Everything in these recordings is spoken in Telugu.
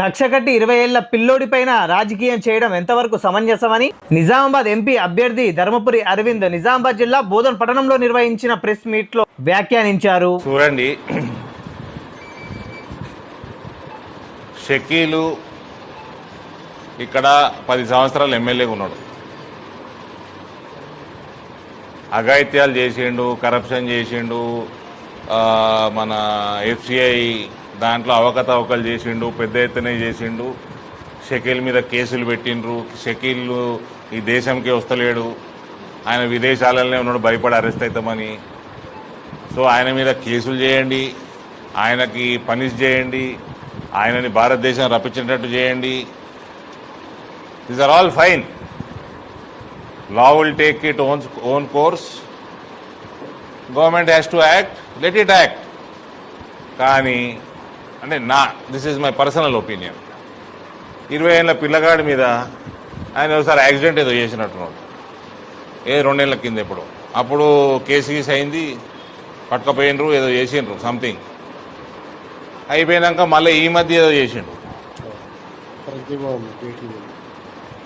కక్ష కట్టి ఇరవై ఏళ్ళ పిల్లోడి పైన రాజకీయం చేయడం ఎంతవరకు సమంజసమని? నిజామాబాద్ ఎంపీ అభ్యర్థి ధర్మపురి అరవింద్ నిజామాబాద్ జిల్లా బోధన్ పట్టణంలో నిర్వహించిన ప్రెస్ మీట్లో వ్యాఖ్యానించారు. చూడండి. షకీలు ఇక్కడ పది సంవత్సరాలు ఎమ్మెల్యేగా ఉన్నాడు. అఘాయిత్యాలు చేసిండు కరప్షన్ చేసిండు మన ఎఫ్సిఐ దాంట్లో అవకతవకలు చేసిండు పెద్ద ఎత్తున చేసిండు. షకీల్ మీద కేసులు పెట్టిండ్రు. షకీల్ ఈ దేశంకి వస్తలేడు. ఆయన విదేశాలనే ఉన్నాడు భయపడి అరెస్ట్ అవుతామని సో ఆయన మీద కేసులు చేయండి. ఆయనకి పనిష్ చేయండి. ఆయనని భారతదేశం రప్పించేటట్టు చేయండి. These are all fine law will take it own own course government has to act let it act కానీ అంటే నా this is my personal opinion ఇరవై ఏళ్ళ పిల్లగాడి మీద ఆయన ఒకసారి యాక్సిడెంట్ ఏదో చేసినట్టున్నాడు. ఏ రెండేళ్ళ కింద ఎప్పుడు. అప్పుడు కేసు గీస్ అయింది పట్టుకపోయినరు ఏదో చేసిండ్రు సంథింగ్ అయిపోయినాక మళ్ళీ ఈ మధ్య ఏదో చేసిండు. ప్రతిభావం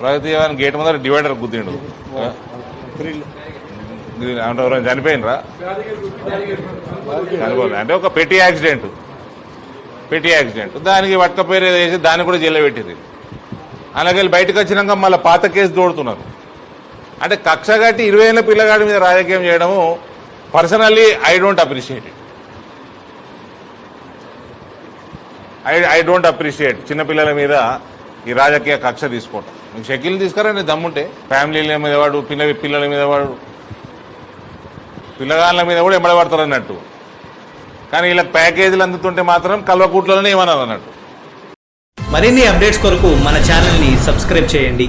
ప్రగతి భవన్ గేట్ ముందర డివైడర్ గుద్దిండు. అంటే ఎవరైనా చనిపోయినరా? అంటే ఒక పెట్టి యాక్సిడెంట్. పెట్టి యాక్సిడెంట్. దానికి వట్ట పేరు వేసి దాన్ని కూడా జైల్లో పెట్టింది అలాగే బయటకు వచ్చినాక మళ్ళీ పాత కేసు దోడుతున్నారు. అంటే కక్ష కట్టి ఇరవై ఏళ్ళ పిల్లగాడి మీద రాజకీయం చేయడము personally I don't appreciate it. I I don't appreciate చిన్నపిల్లల మీద ఈ రాజకీయ కక్ష తీసుకోవటం. మీకు షకిల్ తీసుకురా దమ్ముంటే. ఫ్యామిలీల మీద వాడు పిల్ల పిల్లల మీద వాడు. పిల్లగాళ్ళ మీద కూడా ఎంబడబడతారు అన్నట్టు. కానీ ఇలా ప్యాకేజీలు అందుతుంటే మాత్రం కల్వకూట్లలోనే ఏమన్నారు అన్నట్టు మరిన్ని అప్డేట్స్ కొరకు మన ఛానల్ని సబ్స్క్రైబ్ చేయండి.